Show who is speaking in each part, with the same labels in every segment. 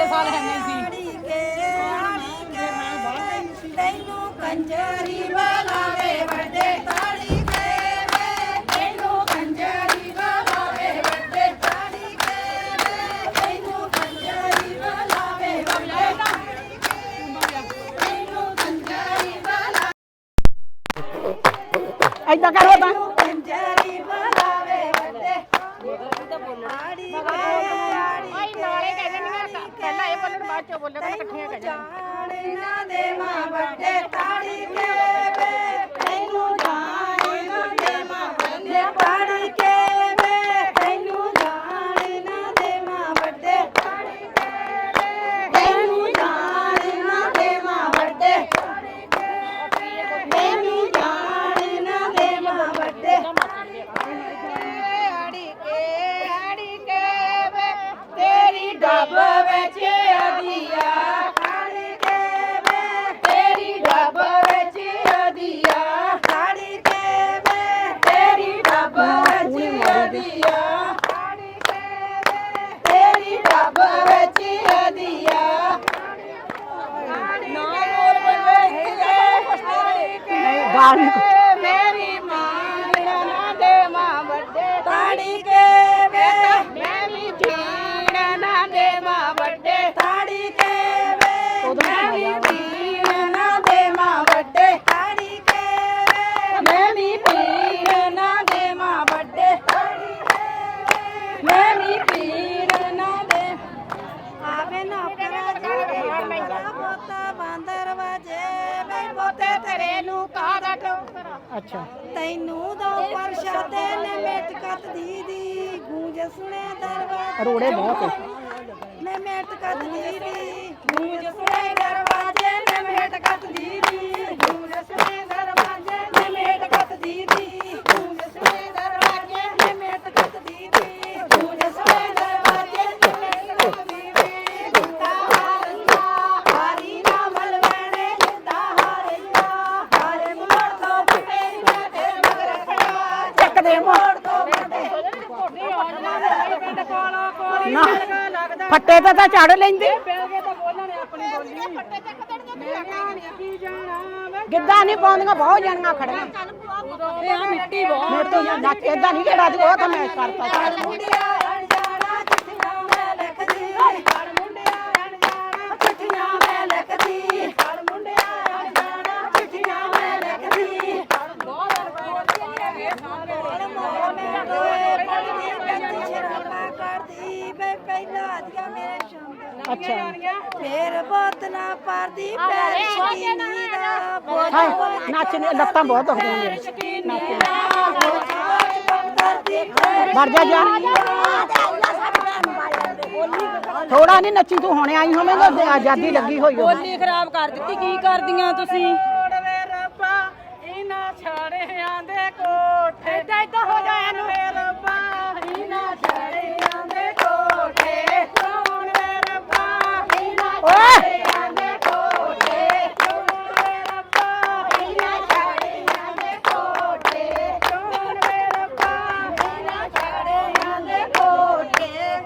Speaker 1: ਪਿਛਲੇ ਸਾਲ ਹੈ ਨਹੀਂ ਸੀ।
Speaker 2: ਤੈਨੂੰ ਕੰਜਰੀ ਬਲਾਵੇ ਵੱਡੇ ਤਾੜੀ ਕੇ ਵੇ। ਤੈਨੂੰ ਕੰਜਰੀ ਬਲਾਵੇ ਵੱਡੇ ਤਾੜੀ ਕੇ ਵੇ। ਤੈਨੂੰ ਕੰਜਰੀ ਬਲਾਵੇ ਵੱਡੇ ਤਾੜੀ ਕੇ ਤੈਨੂੰ ਕੰਜਰੀ ਬਲਾਵੇ
Speaker 3: ਐਦਾਂ ਕਰੋ ਤਾਂ। ਬਾਅਦ ਚੋਂ ਬੋਲਣ ਇਕੱਠੀਆਂ ਕਹਿ
Speaker 2: ਜਾਣ ਨਾ ਦੇ ਮਾਂ ਵੱਡੇ ਤਾੜੀ ਕੇ ਮੇਰੀ। ਮਾਂ ਨਾ ਦੇ ਮਾਂ ਵੱਡੇ ਤਾੜੀ ਕੇ ਵੇ ਮੇਰੀ ਧੀਣ ਨਾ ਦੇ ਮਾਂ ਵੱਡੇ ਤਾੜੀ ਕੇ ਵੇ ਮੇਰੀ ਧੀਣ ਨਾ ਦੇ ਮਾਂ ਵੱਡੇ ਤਾੜੀ ਕੇ ਵੇ ਮੇਰੀ ਧੀਣ ਨਾ ਦੇ ਮਾਂ ਵੱਡੇ ਤਾੜੀ ਕੇ ਵੇ ਮੇਰੀ ਧੀਣ ਨਾ ਦੇ ਆਵੇ ਨਾ ਕਰਾ ਜੋੜੇ ਪੋਤਾ ਬਾਂਦਰ ਵਜੇ। ਤੇਰੇ ਨੂੰ ਕਾਦਾ
Speaker 3: ਅੱਛਾ।
Speaker 2: ਤੈਨੂੰ ਦੋ ਪਰਸ਼ਾਦੇ ਨੇ ਮੇਟਕਤ ਦੀਦੀ ਗੂੰਜ ਸੁਣੇ ਦਰਵਾਜ਼ੇ
Speaker 3: ਰੋੜੇ ਬਹੁਤ
Speaker 2: ਨੇ ਮੇਟਕਤ ਦੀਦੀ ਗੂੰਜ ਸੁਣੇ ਫੱਟੇ ਤੇ
Speaker 3: ਤਾਂ ਚੜ ਲੈਂਦੇ। ਗਿੱਧਾ ਨਹੀਂ ਪਾਉਂਦੀਆਂ ਬਹੁਤ ਜਣੀਆਂ ਖੜੀਆਂ।
Speaker 1: ਇਹ ਆ ਮਿੱਟੀ ਬਹੁਤ
Speaker 3: ਮੇਰੇ ਤੋਂ ਨਾ ਏਦਾਂ ਨਹੀਂ ਜਿਹੜਾ ਉਹ ਤਾਂ ਮੈਂ ਕਰਤਾ। ਅੱਛਾ।
Speaker 2: ਫੇਰ ਬੋਤ ਨਾ ਪਰਦੀ ਪੈਰ ਸ਼ਕੀਨੀ ਦਾ ਬੋਤ
Speaker 3: ਹਾਂ ਨੱਚ ਨੇ। ਲੱਤਾਂ ਬਹੁਤ ਦੁਖਦੀਆਂ ਮੇਰੇ
Speaker 2: ਸ਼ਕੀਨੀ ਦਾ ਬੋਤ ਕਰਦੀ
Speaker 3: ਵੜ ਜਾ ਜਾ। ਥੋੜਾ ਨਹੀਂ ਨੱਚੀ ਤੂੰ ਹੁਣੇ ਆਈ ਹੋਵੇਂਗਾ ਤੇ ਆਜ਼ਾਦੀ ਲੱਗੀ ਹੋਈ ਹੋਵੇ।
Speaker 1: ਬੋਲੀ ਖਰਾਬ ਕਰ ਦਿੱਤੀ ਕੀ ਕਰਦੀਆਂ ਤੁਸੀਂ?
Speaker 2: ਛਾੜਿਆਂ ਦੇ ਕੋਠੇ ਏਦਾਂ ਹੋ ਜਾਇਆ ਨੂੰ ਰੱਬਾ ਇਹਨਾਂ ਛਾੜਿਆਂ ਦੇ ਕੋਠੇ ਕੌਣ ਵੇ ਰੱਬਾ ਇਹਨਾਂ
Speaker 3: ਓਏ
Speaker 2: ਛਾੜਿਆਂ ਦੇ ਕੋਠੇ ਕੌਣ ਵੇ ਰੱਬਾ ਇਹਨਾਂ ਛਾੜਿਆਂ ਦੇ ਕੋਠੇ ਕੌਣ ਵੇ ਰੱਬਾ ਇਹਨਾਂ ਛਾੜਿਆਂ ਦੇ ਕੋਠੇ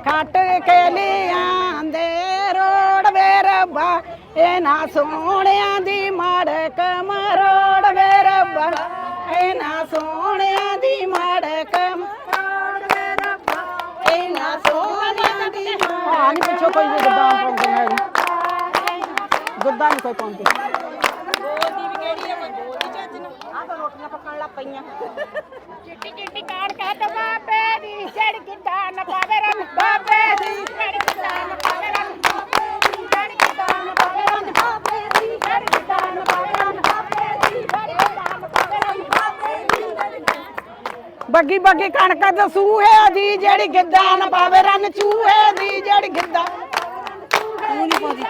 Speaker 3: ਖੱਟ ਕੇ ਲਿਆਂਦੇ ਰੋੜ ਵੇ ਰੱਬਾ ਇਹਨਾਂ ਸੋਹਣਿਆਂ ਦੀ ਮੜਕ ਮਰੋੜ ਵੇ ਰੱਬਾ ਇਹਨਾਂ ਸੋਹਣਿਆਂ ਦੀ ਮੜਕ
Speaker 2: ਕੌਣ ਵੇ ਰੱਬਾ
Speaker 3: ਇਹਨਾਂ ਸੋਹਣਿਆਂ ਦੀ ਹਾਂ, ਨਹੀਂ ਪਿੱਛੋਂ ਕੋਈ ਵੀ ਗੱਦਾਂ ਗੱਦਾਂ ਨਹੀਂ ਕੋਈ ਪਾਉਂਦੇ।
Speaker 1: ਬੋਲਦੀ ਵੀ ਕਿਹੜੀ ਆ ਕੋਈ ਬੋਲਦੀ ਚੱਜ ਨੂੰ
Speaker 3: ਆ ਤਾਂ ਰੋਟੀਆਂ ਪੱਕਣ ਲੱਗ ਪਈਆਂ
Speaker 4: ਚਿੱਟੀ ਚਿੱਟੀ ਕਾੜ ਕਹਿ ਤਾ ਬਾਬੇ ਦੀ ਜੜ ਗਿੱਧਾ ਨਾ ਪਾਵੇ ਰਨ ਬਾਬੇ ਦੀ। ਜੜ ਗਿੱਧਾ ਨਾ ਪਾਵੇ ਰਨ ਬਾਬੇ ਦੀ ਜੜ ਗਿੱਧਾ ਨਾ ਪਾਵੇ ਰਨ ਬਾਬੇ ਦੀ। ਜੜ ਗਿੱਧਾ ਨਾ ਪਾਵੇ ਰਨ ਬਾਬੇ ਦੀ ਜੜ ਗਿੱਧਾ ਨਾ ਪਾਵੇ ਰਨ ਬਾਬੇ ਦੀ।
Speaker 3: ਬੱਗੀ ਬੱਗੀ ਕਣਕ ਦਸੂਹੇ ਦੀ ਜਿਹੜੀ ਗਿੱਧਾ ਨਾ ਪਾਵੇ ਰਨ ਚੂਹੇ ਦੀ ਜਿਹੜੀ ਗਿੱਧਾ ਤੂੰ ਨਹੀਂ ਪਾਦੀ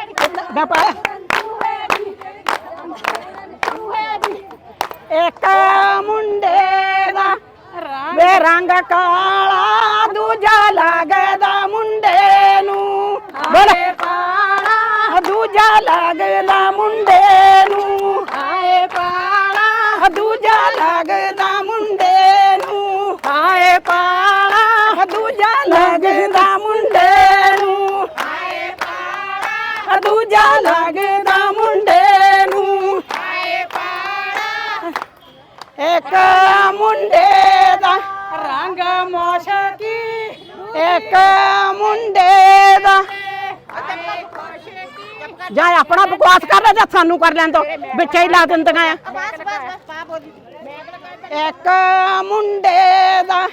Speaker 3: ਮੈਂ ਪਾਇਆ। ਇੱਕ ਮੁੰਡੇ ਦਾ ਵੇ ਰੰਗ ਕਾਲਾ ਦੂਜਾ ਲੱਗਦਾ ਮੁੰਡੇ ਨੂੰ। ਬੋਲੇ। ਪਾਲਾ। ਦੂਜਾ ਲੱਗਦਾ ਮੁੰਡੇ ਨੂੰ। ਹਾਏ ਪਾਲਾ। ਦੂਜਾ ਲੱਗਦਾ ਮੁੰਡੇ ਨੂੰ। ਹਾਏ ਪਾਲਾ। ਦੂਜਾ ਲੱਗਦਾ ਮੁੰਡੇ ਨੂੰ। ਹਾਏ ਪਾਲਾ। ਦੂਜਾ ਲੱਗਦਾ ਇੱਕ ਮੁੰਡੇ ਦਾ
Speaker 1: ਰੰਗ ਮੋਸ਼ਕੀ,
Speaker 3: ਇੱਕ ਮੁੰਡੇ ਦਾ। ਜਾਂ ਆਪਣਾ ਬਕਵਾਸ ਕਰ ਲੈ, ਜਾਂ ਸਾਨੂੰ ਕਰ ਲੈਣ ਦੋ। ਵਿੱਚੇ ਹੀ ਲਾ ਦਿੰਦੀਆਂ ਆ। ਇੱਕ ਮੁੰਡੇ ਦਾ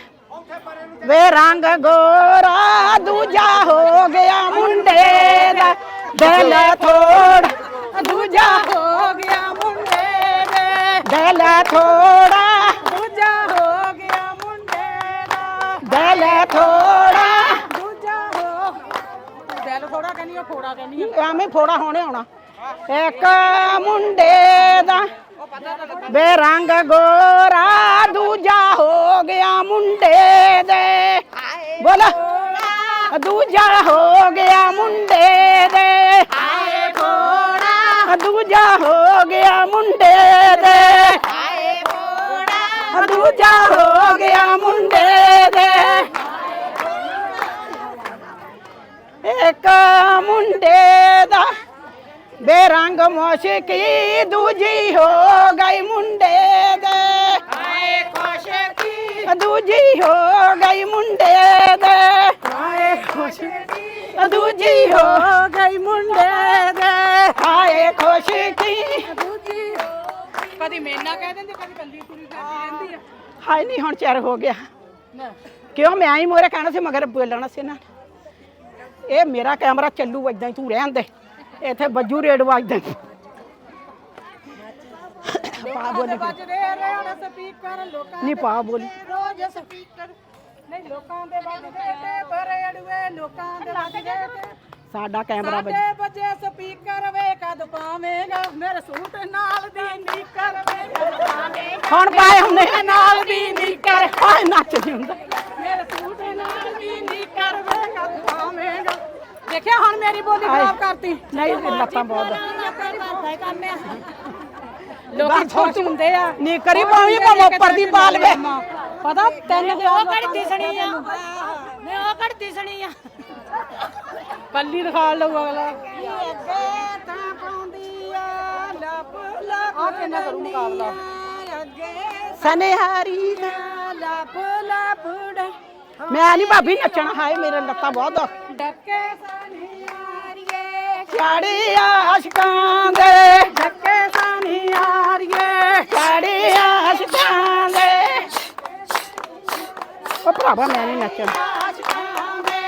Speaker 3: ਵੇ ਰੰਗ ਗੋਰਾ, ਦੂਜਾ ਹੋ ਗਿਆ ਮੁੰਡੇ ਦਾ। ਦਿਲ ਥੋੜਾ ਦੂਜਾ ਹੋ ਗਿਆ ਦਿਲ ਥੋੜਾ
Speaker 1: ਦੂਜਾ ਹੋ ਗਿਆ ਮੁੰਡੇ ਦਾ
Speaker 3: ਦਿਲ ਥੋੜਾ
Speaker 1: ਦੂਜਾ ਹੋ ਦਿਲ ਥੋੜਾ ਕਹਿੰਦੀ ਆ ਫੋੜਾ ਕਹਿੰਦੀ ਆ
Speaker 3: ਐਵੇਂ ਫੋੜਾ ਹੋਣੇ ਹੋਣਾ ਇੱਕ ਮੁੰਡੇ ਦਾ ਵੇ ਰੰਗ ਗੋਰਾ ਦੂਜਾ ਹੋ ਗਿਆ ਮੁੰਡੇ ਦੇ ਬੋਲ ਦੂਜਾ ਹੋ ਗਿਆ ਮੁੰਡੇ ਦੇ
Speaker 4: ਆਏ ਫੋੜਾ
Speaker 3: ਦੂਜਾ ਹੋ ਗਿਆ ਮੁੰਡੇ ਬੇਰੰਗ ਮੋਸ਼ਕੀ ਦੂਜੀ ਹੋ ਗਈ ਮੁੰਡੇ ਦੇ।
Speaker 4: ਆਏ ਖੁਸ਼ਕੀ
Speaker 3: ਦੂਜੀ ਹੋ ਗਈ ਮੁੰਡੇ ਦੇ। ਹਾਏ ਖੁਸ਼ਕੀ ਦੂਜੀ ਹੋ ਗਈ ਮੁੰਡੇ ਦੇ। ਹਾਏ ਖੁਸ਼ਕੀ
Speaker 1: ਦੂਜੀ ਕਦੀ ਮੇਨਾ ਕਹਿ ਦਿੰਦੇ ਕਦੀ ਕੱਲੀ ਕੁੜੀ ਕਰਦੀ ਰਹਿੰਦੀ ਆ।
Speaker 3: ਹਾਏ ਨਹੀਂ ਹੁਣ ਚਿਰ ਹੋ ਗਿਆ।
Speaker 1: ਨਾ।
Speaker 3: ਕਿਉਂ ਮੈਂ ਹੀ ਮੋਰੇ ਕਹਿਣਾ ਸੀ ਮਗਰ ਬੋਲਣਾ ਸੀ ਨਾ। ਇਹ ਮੇਰਾ ਕੈਮਰਾ ਚੱਲੂ ਏਦਾਂ ਹੀ ਤੂੰ ਰਹਿਣ ਦੇ। ਇੱਥੇ ਬੱਜੂ ਰੇਡ ਵੱਜਦੇ। ਪਾ ਬੋਲੀ।
Speaker 1: ਵੱਜਦੇ ਰਹਿਣ ਸਪੀਕਰ ਲੋਕਾਂ
Speaker 3: ਨਹੀਂ ਪਾ ਬੋਲੀ।
Speaker 1: ਰੋਜ਼ ਸਪੀਕਰ। ਨਹੀਂ ਲੋਕਾਂ ਦੇ ਵੱਜਦੇ ਤੇ ਪਰੇੜੂਏ ਲੋਕਾਂ ਦੇ ਵੱਜਦੇ ਤੇ
Speaker 3: ਸਾਡਾ ਕੈਮਰਾ ਵੱਜ
Speaker 1: ਸਾਡੇ ਵੱਜੇ ਸਪੀਕਰ ਵੇ ਕਦ ਪਾਵੇਂਗਾ? ਮੇਰੇ ਸੂਟ ਨਾਲ ਦੀ ਨੀਕਰ ਵੇ ਕਦ ਪਾਵੇਂਗਾ?
Speaker 3: ਹੁਣ ਪਾਏ ਹੁੰਦੇ ਨਾਲ ਦੀ ਨੀਕਰ। ਹਾਏ ਨੱਚ ਹੁੰਦਾ।
Speaker 1: ਦੇਖਿਆ ਹੁਣ ਮੇਰੀ ਬੋਲੀ ਖਰਾਬ ਕਰਤੀ।
Speaker 3: ਨਹੀਂ ਲੱਤਾਂ ਬਹੁਤ
Speaker 1: ਲੋਕੀ ਛੋਟ ਹੁੰਦੇ ਆ।
Speaker 3: ਨੀਕਰ ਹੀ ਪਾਉਣੀ ਭਾਵੇਂ ਉੱਪਰ ਦੀ ਪਾ ਲਵੇ
Speaker 1: ਪਤਾ ਤਿੰਨ ਦੇ ਉਹ ਕਿਹੜੀ
Speaker 4: ਦਿਸਣੀ ਆ। ਮੈਂ ਉਹ ਕੜ ਦਿਸਣੀ ਆ।
Speaker 1: ਕੱਲੀ ਦਿਖਾ ਲਊ ਅਗਲਾ।
Speaker 2: ਅੱਗੇ ਤਾਂ ਪਾਉਂਦੀ ਆ ਲੱਪ ਲੱਪ
Speaker 1: ਆ ਕਿੰਨਾ ਕਰੂ ਮੁਕਾਬਲਾ।
Speaker 2: ਅੱਗੇ
Speaker 3: ਸਨਿਹਾਰੀ ਦਾ
Speaker 2: ਲੱਪ ਲੱਪ
Speaker 3: ਮੈਂ ਨਹੀਂ ਭਾਬੀ ਨੱਚਣਾ। ਹਾਏ ਮੇਰੇ ਲੱਤਾਂ ਬਹੁਤ
Speaker 2: ਡੱਕੇ ਸਨਿਆਰੀਏ।
Speaker 3: ਛਾੜੀ ਆਸ਼ਕਾਂ ਦੇ।
Speaker 2: ਡੱਕੇ ਸਨਿਆਰੀਏ।
Speaker 3: ਛਾੜੀ ਆਸ਼ਕਾਂ ਦੇ। ਉਹ ਭਰਾਵਾ ਮੈਂ ਨਹੀਂ ਨੱਚਣਾ।
Speaker 2: ਆਸ਼ਕਾਂ ਦੇ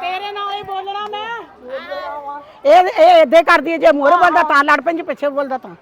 Speaker 1: ਤੇਰੇ ਨਾਲ ਹੀ ਬੋਲਣਾ ਮੈਂ।
Speaker 3: ਇਹ ਇਹ ਏਦਾਂ ਕਰਦੀ ਹੈ ਜੇ ਮੋਰ ਬੋਲਦਾ ਤਾਂ ਲੜ ਪੈਂਦੀ ਪਿੱਛੇ ਬੋਲਦਾ ਤਾਂ।